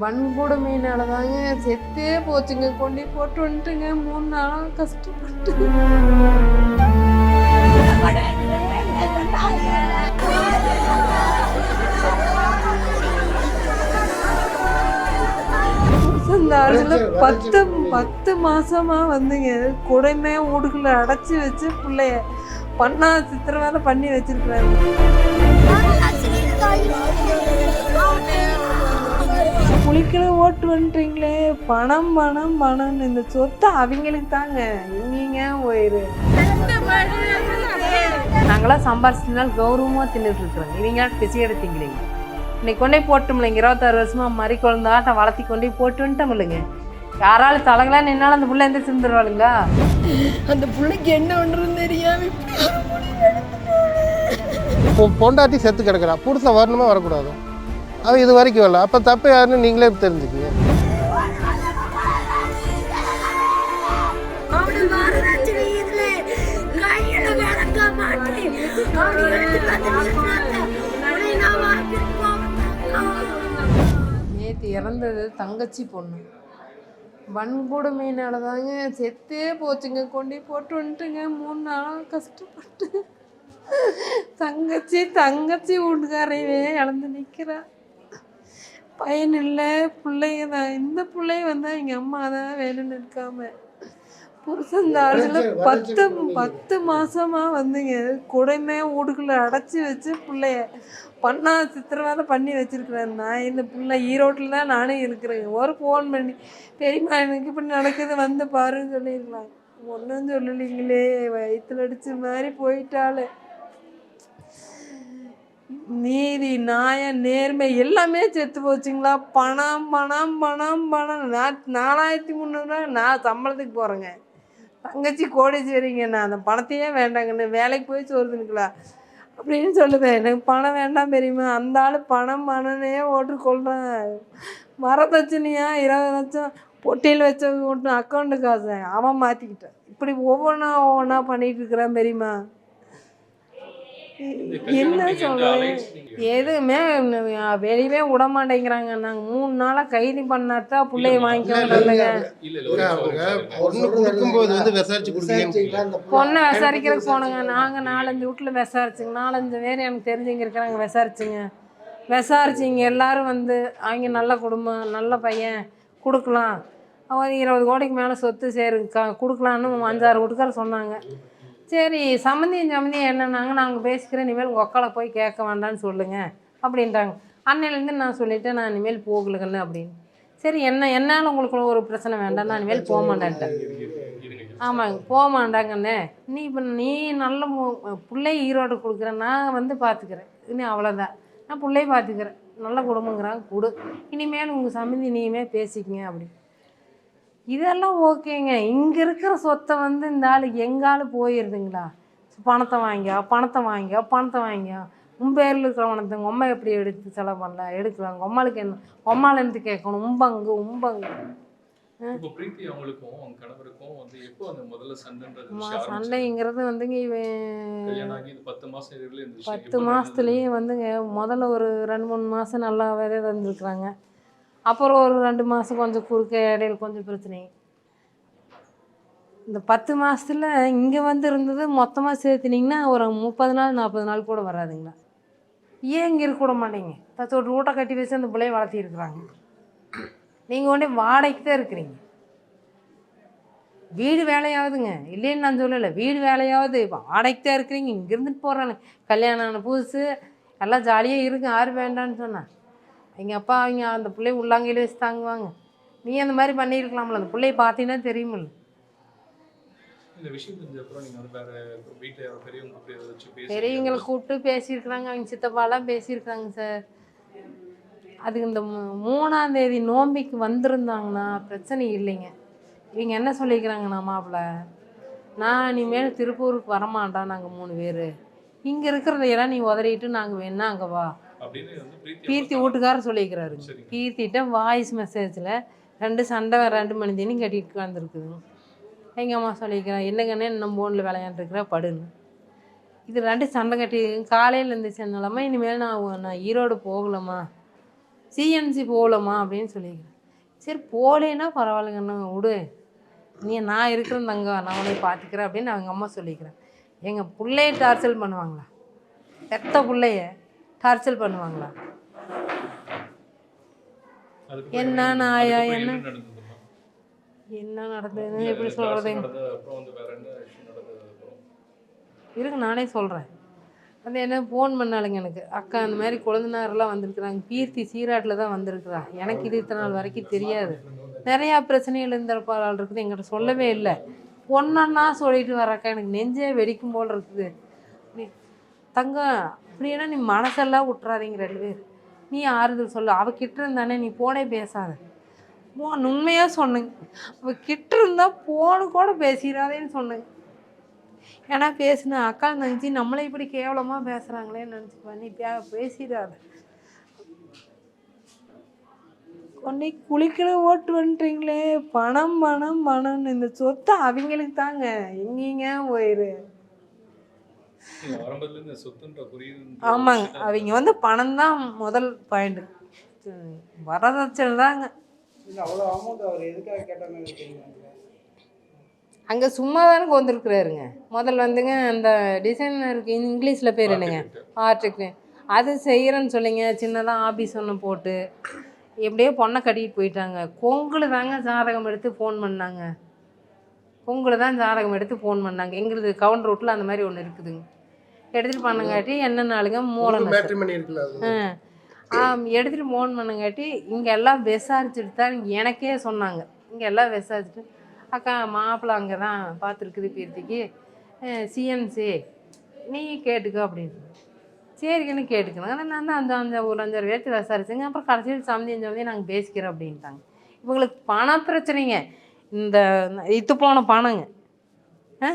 வன்கொடுமையினால தாங்க செத்தே போச்சுங்க. கொண்டு போட்டு வந்துட்டுங்க. மூணு நாளாக கஷ்டப்பட்டு. இந்த ஆளுல பத்து பத்து மாசமா வந்துங்க. கொடுமையா வீடுக்குள்ள அடைச்சி வச்சு பிள்ளைய பண்ணா சித்திரவதை பண்ணி வச்சிருக்கிறாங்க குளிக்கல ஓட்டு வந்துட்டீங்களே. பணம் பணம் பணம் இந்த சொத்தை அவங்களுக்கு தாங்க இவங்க போயிரு? நாங்களாம் சம்பாரிச்சதுனால கௌரவமாக தின்னுட்டு இருக்கிறோங்க இவங்க பிச்சை எடுத்தீங்களே? இன்னைக்கு கொண்டே போட்டோம்லைங்க இருபத்தாறு வருஷமா மறி குழந்தாட்டம் வளர்த்தி கொண்டே போட்டு வந்துட்டோம் இல்லைங்க. யாராலும் தலைகளா நின்னாலும் அந்த புள்ள எந்த சிந்துருவாளுங்களா அந்த பிள்ளைக்கு என்ன பண்ணுறதுன்னு தெரியாம பொண்டாட்டி செத்து கிடக்குறா. புருஷன் வரணுமா வரக்கூடாது? அவன் இது வரைக்கும் வரல. அப்போ தப்பு யாருன்னு நீங்களே தெரிஞ்சுக்கங்க. நேற்று இறந்தது தங்கச்சி பொண்ணு. வன்கொடுமையினால தாங்க செத்தே போச்சுங்க. கொண்டு போட்டு வந்துட்டுங்க. மூணு நாளாக கஷ்டப்பட்டு. தங்கச்சி தங்கச்சி வீட்டுக்காரையவே இழந்து நிற்கிறா பையன் இல்லை பிள்ளைங்க தான் இந்த பிள்ளைய வந்து எங்கள் அம்மா தான் வேணும்னு இருக்காம. புருஷன் பத்து பத்து மாசமா வந்துங்க. கொடுமையா வீடுக்குள்ள அடைச்சி வச்சு பிள்ளைய பண்ணா சித்திரவதை பண்ணி வச்சிருக்கிறேன் நான் இந்த பிள்ளை ஈரோட்டில் தான் நானும் இருக்கிறேன். ஒரு ஃபோன் பண்ணி பெரியம்மா எனக்கு இப்படி நடக்குது வந்து பாருன்னு சொல்லியிருக்கலாம் ஒன்றும் சொல்லலைங்களே வயிற்றுல அடிச்ச மாதிரி போயிட்டாளே. நீதி நியாயம் நேர்மை எல்லாமே செத்து போச்சுங்களா? பணம் பணம் பணம் பணம். நான் நாலாயிரத்தி முந்நூறுரூவா நான் சம்பளத்துக்கு போகிறேங்க தங்கச்சி கோடீஸ்வரிங்க நான் அந்த பணத்தையே வேண்டாங்கன்னு வேலைக்கு போய் சோறு அப்படின்னு சொல்லுவேன் எனக்கு பணம் வேண்டாம் பெரியம்மா. அந்த ஆள் பணம் பணனே ஓட்டு கொள்கிறேன் வரதட்சணையா இருபது லட்சம். பொட்டியில் வச்ச ஒன்று அக்கௌண்ட்டு காசு. அவன் மாற்றிக்கிட்டான் இப்படி ஒவ்வொன்றா ஒவ்வொன்றா பண்ணிகிட்டு இருக்கிறான் பெரியம்மா. என்ன சொல்றது எதுவுமே வெளியவே விட மாட்டேங்கிறாங்க. நாங்கள் மூணு நாளாக கைது பண்ணாதான் பிள்ளைய வாங்கிக்கோங்க நிமிஷம் பொண்ணு கொடுக்கும்போது வந்து விசாரிச்சு கொடுக்கீங்க பொண்ணை. விசாரிக்கிறதுக்கு போனோங்க. நாங்கள் நாலஞ்சு வீட்டில் விசாரிச்சுங்க. நாலஞ்சு பேர் எனக்கு தெரிஞ்சவங்க இருக்கிறாங்க. விசாரிச்சுங்க. விசாரிச்சிங்க. எல்லாரும் வந்து அவங்க நல்ல குடும்பம் நல்ல பையன் கொடுக்கலாம். அவன் இருபது கோடிக்கு மேலே சொத்து சேரு க கொடுக்கலான்னு அஞ்சாறு வீட்டுக்கார சொன்னாங்க. சரி சம்மந்தியும் சம்மந்தியும் என்னன்னாங்க நாங்கள் பேசிக்கிறேன் இனிமேல் உங்கள் ஒக்கால போய் கேட்க வேண்டான்னு சொல்லுங்கள் அப்படின்ட்டாங்க அன்னையிலேருந்து நான் சொல்லிவிட்டேன் நான் இனிமேல் போகலுங்கன்னு அப்படின்னு. சரி என்ன என்னால் உங்களுக்கு ஒரு பிரச்சனை வேண்டாம் நான் இனிமேல் போக மாட்டேன்ட்டேன். ஆமாங்க போக மாட்டாங்கண்ணே நீ இப்போ நீ நல்ல பிள்ளை ஈரோடு கொடுக்குற நான் வந்து பார்த்துக்கிறேன் இன்னும் அவ்வளோதான் நான் பிள்ளைய பார்த்துக்கிறேன் நல்ல குடும்பங்கிறாங்க கொடு. இனிமேல் உங்கள் சம்மந்தி நீயுமே பேசிக்கங்க அப்படி. இதெல்லாம் ஓகேங்க. இங்கே இருக்கிற சொத்தை வந்து இந்த ஆள் எங்கள் ஆள் போயிடுதுங்களா பணத்தை வாங்கியா பணத்தை வாங்கியா பணத்தை வாங்கியா? உன் பேரில் இருக்கிற பணத்தை உங்கள் அம்மா எப்படி எடுத்து செலவு பண்ணல? எடுக்கிறாங்க உம்மாளுக்கு என்ன? உம்மால இருந்து கேட்கணும். உம்பங்கு உம்பங்கு? சண்டைங்கிறது வந்துங்க பத்து மாசம்? மாதத்துலேயே வந்துங்க முதல்ல ஒரு ரெண்டு மூணு மாதம் நல்லாவே இருந்திருக்குறாங்க அப்புறம் ஒரு ரெண்டு மாதம் கொஞ்சம் குறுக்க இடையில கொஞ்சம் பிரச்சனை. இந்த பத்து மாதத்துல இங்கே வந்து இருந்தது மொத்தமாக சேர்த்துனீங்கன்னா ஒரு முப்பது நாள் நாற்பது நாள் கூட வராதுங்களா? ஏன் இங்கே இருக்க விட மாட்டீங்க? தச்சு ஒரு கட்டி வச்சு அந்த பிள்ளைய வளர்த்திருக்குறாங்க நீங்கள் ஒன்றே வாடகைக்கு தான் இருக்கிறீங்க. வீடு வேலையாவதுங்க. இல்லைன்னு நான் சொல்லலை. வீடு வேலையாவது வாடகைக்கு தான் இருக்கிறீங்க. இங்கே இருந்துட்டு போகிறாங்க கல்யாணம் ஆன புதுசு. எல்லாம் ஜாலியாக இருக்கு யார் வேண்டான்னு சொன்னேன் எங்கள் அப்பா அவங்க அந்த பிள்ளைய உள்ளாங்கையில் வச்சு தாங்குவாங்க. நீ அந்த மாதிரி பண்ணியிருக்கலாம்ல அந்த பிள்ளைய பார்த்தீங்கன்னா தெரியுமில்ல. பெரியவங்களை கூப்பிட்டு பேசியிருக்கிறாங்க. அவங்க சித்தப்பாலாம் பேசியிருக்கிறாங்க சார். அதுக்கு இந்த மூணாம் தேதி நோம்பிக்கு வந்திருந்தாங்கன்னா பிரச்சனை இல்லைங்க. இவங்க என்ன சொல்லிக்கிறாங்கண்ணா மாப்பிள்ள நான் இனிமேல் திருப்பூருக்கு வரமாட்டா நாங்கள் மூணு பேர். இங்கே இருக்கிறதையெல்லாம் நீ உதறிட்டு நாங்கள் வேணா அங்கே வா. கீர்த்தி வீட்டுக்காரர் சரிங்க. கீர்த்திட்ட வாய்ஸ் மெசேஜில் ரெண்டு சண்டை ரெண்டு மணி தினம் கட்டிட்டு வந்துருக்குதுங்க எங்கள் அம்மா சொல்லிக்கிறேன் என்னங்கண்ணே இன்னும் ஃபோனில் விளையாண்டுருக்குற படுன்னு இது ரெண்டு சண்டை கட்டி காலையில் இருந்துச்சு நிலமா இனிமேல் நான் நான் ஈரோடு போகலம்மா. சிஎன்சி போகலம்மா அப்படின்னு சொல்லிக்கிறேன் சரி போகலேன்னா பரவாயில்லைங்கண்ணா விடு. நீ நான் இருக்கிறேன் தங்க நான் உன்னை பார்த்துக்கிறேன் அப்படின்னு அவங்க அம்மா சொல்லிக்கிறேன் எங்கள் பிள்ளைய டார்ச்சல் பண்ணுவாங்களா? பெத்த பிள்ளைய. டார்ச்சல் பண்ணுவாங்களா? என்ன நாயா, அதுக்கப்புறம் என்ன? என்ன நடந்ததுன்னு எப்படி சொல்கிறது? இருக்கு நானே சொல்கிறேன் அது என்ன ஃபோன் பண்ணாளுங்க எனக்கு. அக்கா அந்த மாதிரி குழந்தைனாரெல்லாம் வந்திருக்குறாங்க. கீர்த்தி சீராட்டில் தான் வந்திருக்கிறா. எனக்கு இது இத்தனை நாள் வரைக்கும் தெரியாது. நிறையா பிரச்சனைகள் இருந்திருப்பாள் இருக்குது. எங்கிட்ட சொல்லவே இல்லை. ஒன்றா சொல்லிட்டு வரக்கா எனக்கு நெஞ்சே வெடிக்கும் போல் இருக்குது. தங்கம் அப்படின்னா நீ மனசெல்லாம் விட்டுறாதீங்க ரெண்டு பேர். நீ ஆறுதல் சொல்லு. அவகிட்ட இருந்தானே நீ போனே பேசாத. போ உண்மையாக சொன்னேங்க அவள் கிட்ட இருந்தால் போன கூட பேசிடாதேன்னு சொன்னேங்க ஏன்னா பேசின அக்கா நினச்சி நம்மளை இப்படி கேவலமாக பேசுகிறாங்களேன்னு நினச்சிப்பா நீ பே பேசிடாத. உன்னை குளிக்கிற ஓட்டு வந்துட்டீங்களே பணம் பணம் பணம்னு இந்த சொத்தை அவங்களுக்கு தாங்க. எங்கேங்க போயிரு நீங்க ஆரம்பத்துல இருந்து சொத்துன்ற குறியீடு ஆமாங்க. அவங்க வந்து பணம் தான் முதல் பாயிண்ட் வரதட்சணை தாங்க அங்கே சும்மா தானே வந்திருக்குறாருங்க முதல்ல வந்துங்க அந்த டிசைனருக்கு இங்கிலீஷில் பேர் என்னங்க? ஆர்டிக்கு அது செய்கிறேன்னு சொல்லிங்க சின்னதாக ஆஃபீஸ் ஒன்று போட்டு. எப்படியோ பொண்ணை கட்டிட்டு போயிட்டாங்க. கொங்குல தாங்க ஜாதகம் எடுத்து ஃபோன் பண்ணாங்க. கொங்குல தான் ஜாதகம் எடுத்து ஃபோன் பண்ணாங்க. எங்களுக்கு கவுண்டர் ரோட்டில் அந்த மாதிரி ஒன்று இருக்குதுங்க. எடுத்துகிட்டு பண்ணங்காட்டி என்ன நாளுங்க மூலம் நஷ்டம். மேட்ரிமனி இருக்குல்ல அது? ஆ. எடுத்துகிட்டு ஃபோன் பண்ணங்காட்டி இங்கே எல்லாம் விசாரிச்சுட்டு தான் எனக்கே சொன்னாங்க. இங்கே எல்லாம் விசாரிச்சுட்டு அக்கா மாப்பிள்ளை அங்கே தான் பார்த்துருக்குது கீர்த்திக்கு சிஎன்சி. நீ கேட்டுக்கோ அப்படின்னு சரிங்கன்னு கேட்டுக்கணும். ஆனால் நான் தான் அந்த அந்த ஒரு அஞ்சாறு பேர்த்து விசாரிச்சுங்க. அப்புறம் கடைசியில் சம்மந்தி சம்மந்தி நாங்கள் பேசிக்கிறோம் அப்படின்ட்டாங்க. இவங்களுக்கு பண பிரச்சனைங்க. இந்த இத்து போன பணங்க. ஆ?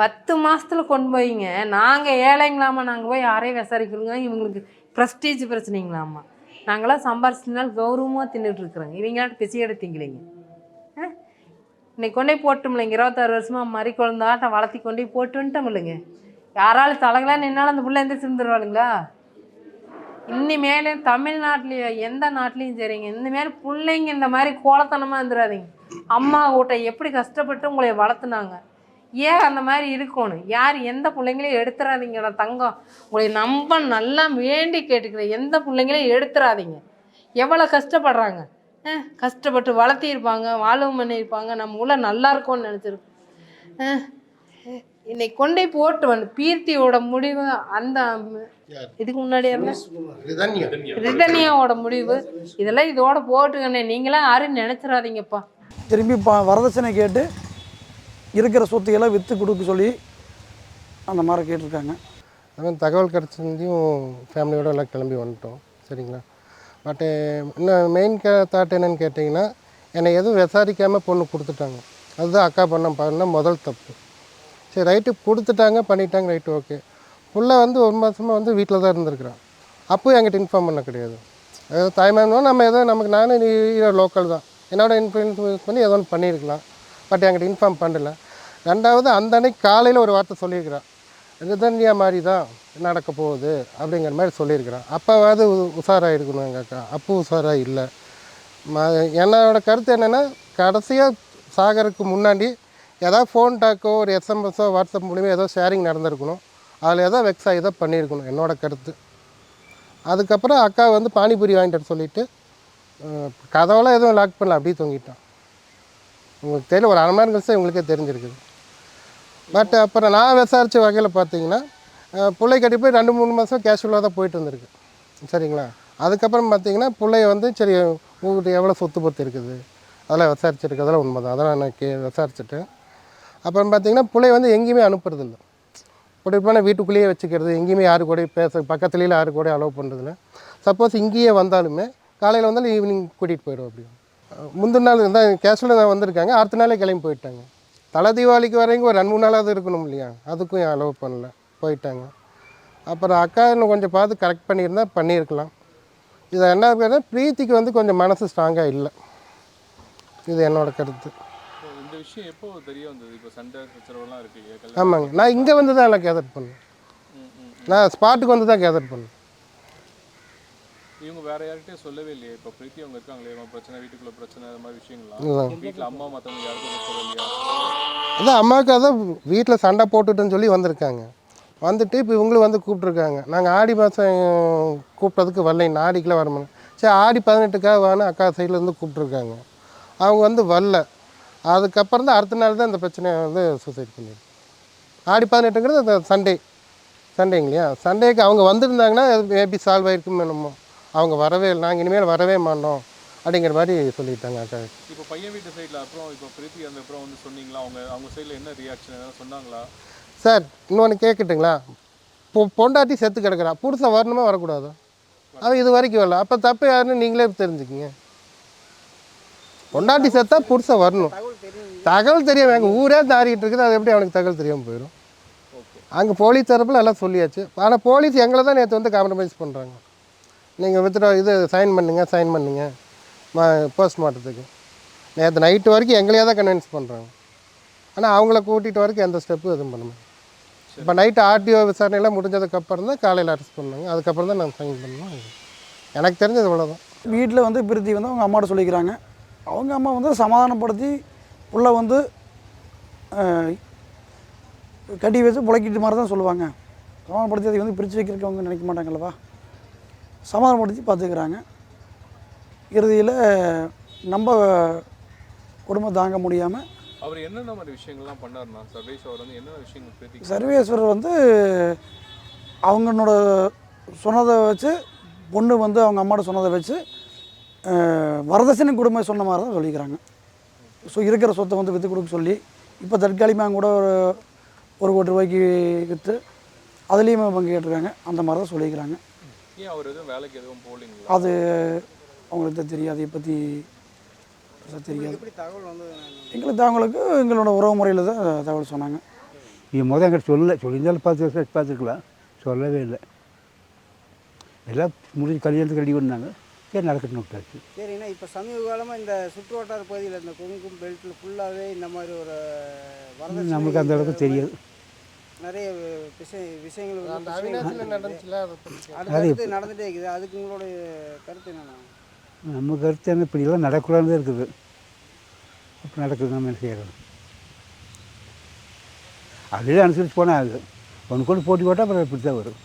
பத்து மாசத்துல கொண்டு போயிங்க. நாங்கள் ஏழைங்களாமா நாங்கள் போய் யாரையும் விசாரிக்கிறோங்க இவங்களுக்கு ப்ரெஸ்டீஜ் பிரச்சனைங்களாமா? நாங்களாம் சம்பாரிச்சதுனால கௌரவமாக தின்னுட்டு இருக்கிறோங்க இவங்களாட்ட பிச்சை எடுத்தீங்களேங்க. இன்னைக்கு கொண்டே போட்டோம்லைங்க. இருபத்தாறு வருஷமா மறி குழந்தாட்ட வளர்த்தி கொண்டே போட்டு வந்துட்டோம் இல்லைங்க யாராலும் தலைகளா நின்னாலும் அந்த பிள்ளை எந்த சிந்துருவாளுங்களா இனிமேல் தமிழ்நாட்டிலேயோ எந்த நாட்டிலையும் சரிங்க. இனிமேல் பிள்ளைங்க இந்த மாதிரி கோலத்தனமாக இருந்துடாதீங்க அம்மா கூட்ட எப்படி கஷ்டப்பட்டு உங்களை வளர்த்துனாங்க? ஏன் அந்த மாதிரி இருக்கணும்? யார் எந்த பிள்ளைங்களையும் எடுத்துறாதீங்கடா தங்கம். உங்களை நம்ப நல்லா வேண்டி கேட்டுக்கிறேன். எந்த பிள்ளைங்களையும் எடுத்துறாதீங்க. எவ்வளோ கஷ்டப்படுறாங்க? கஷ்டப்பட்டு வளர்த்திருப்பாங்க வாழவும் பண்ணியிருப்பாங்க. நம்ம உள்ள நல்லா இருக்கும்னு நினச்சிருக்கோம். இன்னைக்கு கொண்டே போட்டு வந்து பீர்த்தியோட முடிவு அந்த இதுக்கு முன்னாடி ரிதன்யாவோட முடிவு. இதெல்லாம் இதோட போட்டுக்கண்ணே. நீங்களாம் யாரும் நினைச்சிடாதீங்கப்பா. திரும்பி வரதட்சணை கேட்டு இருக்கிற சொத்துக்கெல்லாம் விற்று கொடுக்க சொல்லி அந்த மாதிரி கேட்டிருக்காங்க. அதுமாதிரி தகவல் கிடச்சிருந்தையும் ஃபேமிலியோடு எல்லாம் கிளம்பி வந்துட்டோம். சரிங்களா? பட்டு இன்னும் மெயின் கே தாட் என்னன்னு கேட்டிங்கன்னா என்னை எதுவும் விசாரிக்காமல் பொண்ணு கொடுத்துட்டாங்க. அதுதான் அக்கா பண்ண பண்ண முதல் தப்பு. சரி ரைட்டு கொடுத்துட்டாங்க பண்ணிட்டாங்க ரைட்டு ஓகே புள்ள வந்து ஒரு மாதமாக வந்து வீட்டில் தான் இருந்திருக்கிறான். அப்போ என்கிட்ட இன்ஃபார்ம் பண்ண கிடையாது. அதாவது தாய்மானோ நம்ம ஏதோ நமக்கு நானும் நீ லோக்கல் தான். என்னோட இன்ஃப்ளூயன்ஸ் பண்ணி ஏதோ ஒன்று பண்ணியிருக்கலாம். பட் என்கிட்ட இன்ஃபார்ம் பண்ணல. ரெண்டாவது அந்த அன்னைக்கு காலையில் ஒரு வார்த்தை சொல்லியிருக்கிறான். ரிதன்யா மாதிரி தான் நடக்க போகுது அப்படிங்கிற மாதிரி சொல்லியிருக்கிறான். அப்போவாது உஷாராக இருக்கணும் எங்கள் அக்கா. அப்போ உஷாராக இல்லை. ம என்னோட கருத்து என்னென்னா கடைசியாக சாகருக்கு முன்னாடி ஏதாவது ஃபோன் டாக்கோ ஒரு எஸ்எம்எஸோ வாட்ஸ்அப் மூலிமா ஏதோ ஷேரிங் நடந்திருக்கணும். அதில் ஏதோ வெக்ஸ் ஆகி தான் பண்ணியிருக்கணும் என்னோட கருத்து. அதுக்கப்புறம் அக்கா வந்து பானிபூரி வாங்கிட்டு சொல்லிவிட்டு சொல்லிட்டு கதவெல்லாம் எதுவும் லாக் பண்ணல அப்படியே தொங்கிட்டான். உங்களுக்கு தெரியல ஒரு அரை மணி நேரம் கழிச்சு உங்களுக்கே தெரிஞ்சிருக்குது. பட் அப்புறம் நான் விசாரித்த வகையில் பார்த்தீங்கன்னா பிள்ளை கட்டி போய் ரெண்டு மூணு மாதம் கேஷுவலாக தான் போயிட்டு வந்திருக்கு. சரிங்களா? அதுக்கப்புறம் பார்த்தீங்கன்னா பிள்ளைய வந்து சரி உங்கள்கிட்ட எவ்வளோ சொத்து பத்து இருக்குது? அதெல்லாம் விசாரிச்சிருக்கு அதெல்லாம் உண்மை தான் அதெல்லாம் நான் கே விசாரிச்சுட்டேன். அப்புறம் பார்த்தீங்கன்னா பிள்ளைய வந்து எங்கேயுமே அனுப்புறதில்ல. குடிப்பான வீட்டுக்குள்ளேயே வச்சுக்கிறது எங்கேயுமே யாரு கூட பேச பக்கத்துலேயே யாரு கூட அலோவ் பண்ணுறதில்ல சப்போஸ் இங்கேயே வந்தாலுமே காலையில் வந்தாலும் ஈவினிங் கூட்டிகிட்டு போயிடும் அப்படி முந்தின நாள் இருந்தால் கேஷுவலாக தான் வந்திருக்காங்க. அடுத்த நாளே கிளம்பி போயிட்டாங்க. தலை தீபாவளிக்கு வரைக்கும் ஒரு ரெண்டு மூணு நாளாவது இருக்கணும் இல்லையா? அதுக்கும் அலோவ் பண்ணல. போயிட்டாங்க. அப்புறம் அக்கா இன்னும் கொஞ்சம் பார்த்து கரெக்ட் பண்ணியிருந்தா பண்ணியிருக்கலாம். இதை என்ன இருக்குன்னா பிரீத்திக்கு வந்து கொஞ்சம் மனசு ஸ்ட்ராங்காக இல்லை. இது என்னோட கருத்து. இந்த விஷயம் எப்போ தெரிய வந்தது? இப்போ சண்டை ஆமாங்க. நான் இங்கே வந்து தான் எல்லாம் கேதர் பண்ணேன். நான் ஸ்பாட்டுக்கு வந்து தான் கேதர் பண்ணேன். இவங்க வேற யார்கிட்டயும் சொல்லவே இல்லையே. இப்போ பிரீத்தி அவங்க இருக்காங்களே இவங்க பிரச்சனை வீட்டுக்குள்ள பிரச்சனை அது மாதிரி விஷயங்கள்லாம். இதுதான் வீட்டில் அம்மா மற்றவங்க யாருக்கும் சொல்லலையா? அதான் அம்மாவுக்கு அதான் வீட்டில் சண்டை போட்டுட்டுன்னு சொல்லி வந்திருக்காங்க. வந்துட்டு இப்போ இவங்களும் வந்து கூப்பிட்ருக்காங்க நாங்கள் ஆடி மாதம் கூப்பிட்டதுக்கு வரலைங்க ஆடிக்கெலாம் வரமாங்க சரி ஆடி பதினெட்டுக்காக வான்னு அக்கா சைட்லேருந்து கூப்பிட்ருக்காங்க அவங்க வந்து வரல. அதுக்கப்புறம் தான் அடுத்த நாள் தான் இந்த பிரச்சனையை வந்து சூசைட் பண்ணிடுது ஆடி பதினெட்டுங்கிறது அந்த சண்டே சண்டேங்க இல்லையா சண்டேக்கு அவங்க வந்திருந்தாங்கன்னா மேபி சால்வ் ஆயிருக்கும் என்னமோ. அவங்க வரவே இல்லை நாங்கள் இனிமேல் வரவே மாட்டோம் அப்படிங்கிற மாதிரி சொல்லிட்டாங்க அக்கா. இப்போ பையன் வீட்டு சைடில் அப்புறம் இப்போ பிரீத்தி அந்த அப்புறம் வந்து சொன்னீங்களா? அவங்க அவங்க சைடில் என்ன ரியாக்ஷன் எதாவது சொன்னாங்களா? சார் இன்னொன்று கேட்கட்டுங்களா பொ பொண்டாட்டி செத்து கிடக்குறா. புருஷன் வரணுமா வரக்கூடாதா? அவன் இது வரைக்கும் வரல. அப்போ தப்பு யாருன்னு நீங்களே தெரிஞ்சுக்கிங்க. பொண்டாட்டி செத்தா புருஷன் வரணும். தகவல் தெரியும் எங்கள் ஊரே தாரிக்கிட்டு இருக்குது. அது எப்படி அவனுக்கு தகவல் தெரியாமல் போயிடும்? அங்கே போலீஸ் தரப்பில் எல்லாம் சொல்லியாச்சு. ஆனால் போலீஸ் எங்களை தான் நேற்று வந்து காம்ப்ரமைஸ் பண்ணுறாங்க நீங்கள் வித்ரா இது சைன் பண்ணுங்க சைன் பண்ணுங்க. போஸ்ட்மார்ட்டத்துக்கு நேற்று நைட்டு வரைக்கும் எங்களையே தான் கன்வின்ஸ் பண்ணுறாங்க ஆனால் அவங்கள கூட்டிகிட்டு வரைக்கும் எந்த ஸ்டெப்பும் எதுவும் பண்ண மாட்டோம் இப்போ நைட்டு ஆர்டிஓ விசாரணையெல்லாம் முடிஞ்சதுக்கப்புறம் தான் காலையில் அரெஸ்ட் பண்ணாங்க. அதுக்கப்புறம் தான் நான் சைன் பண்ணோம் எனக்கு தெரிஞ்சது இவ்வளோதான் வீட்டில் வந்து பிரீத்தி வந்து அவங்க அம்மாட்ட சொல்லிக்கிறாங்க. அவங்க அம்மா வந்து சமாதானப்படுத்தி உள்ள வந்து கட்டி வச்சு புழைக்கிட்டு மாதிரி தான் சொல்லுவாங்க. சமாதானப்படுத்தி அதை வந்து பிரித்து வைக்கிறதுக்கு அவங்க நினைக்க மாட்டாங்கல்லவா? சமாதானப்படுத்தி பார்த்துக்கிறாங்க. இறுதியில் நம்ம குடும்பம் தாங்க முடியாமல் அவர் என்னென்ன மாதிரி விஷயங்கள்லாம் பண்ணாருண்ணா? சர்வேஷ் அவர் வந்து என்னென்ன விஷயங்கள் சர்வேஸ்வரர் வந்து அவங்களோட சொன்னதை வச்சு பொண்ணு வந்து அவங்க அம்மாட்ட சொன்னதை வச்சு வரதட்சணை கொடுமை சொன்ன மாதிரி தான் சொல்லிக்கிறாங்க. ஸோ இருக்கிற சொத்தை வந்து விற்று கொடுக்க சொல்லி இப்போ தற்காலிகமாக கூட ஒரு ஒரு கோடி ரூபாய்க்கு விற்று அதுலேயும் பங்கு கேட்டிருக்காங்க. அந்த மாதிரி தான் சொல்லிக்கிறாங்க. ஏன் அவர் எதுவும் வேலைக்கு எதுவும் போகலீங்களா? அது அவங்களுக்கு தான் தெரியாது. அதை பற்றி பெருசா தெரியாது. எங்களுக்கு தகவலுக்கு எங்களோட உறவு முறையில் தான் தகவல் சொன்னாங்க. இது முதல் எங்கிட்ட சொல்லலை. சொல்லியிருந்தாலும் பார்த்து பார்த்துருக்கலாம் சொல்லவே இல்லை. எல்லாம் முடிஞ்சு கல்யாணத்துக்கு ரெடி பண்ணாங்க. சரி நடக்கட்டும் விட்டாச்சு. சரிண்ணா இப்போ சமீப காலமாக இந்த சுற்று வட்டார பகுதியில் இந்த கொங்கும் பெல்ட்டில் ஃபுல்லாகவே இந்த மாதிரி ஒரு வரதட்சணை நம்மளுக்கு அந்த அளவுக்கு தெரியாது. நிறைய விஷய விஷயங்கள் அடுத்தடுத்து நடந்துகிட்டே இருக்குது. அதுக்கு உங்களுடைய கருத்து என்னண்ணா நம்ம கருத்து என்ன இப்படியெல்லாம் நடக்கூடாது இருக்குது. அப்போ நடக்குது நம்ம என்ன செய்யறது? அதுவே அனுசரித்து போனால் அது. ஒன்று கொண்டு போட்டி போட்டால் அப்புறம் இப்படி தான் வரும்.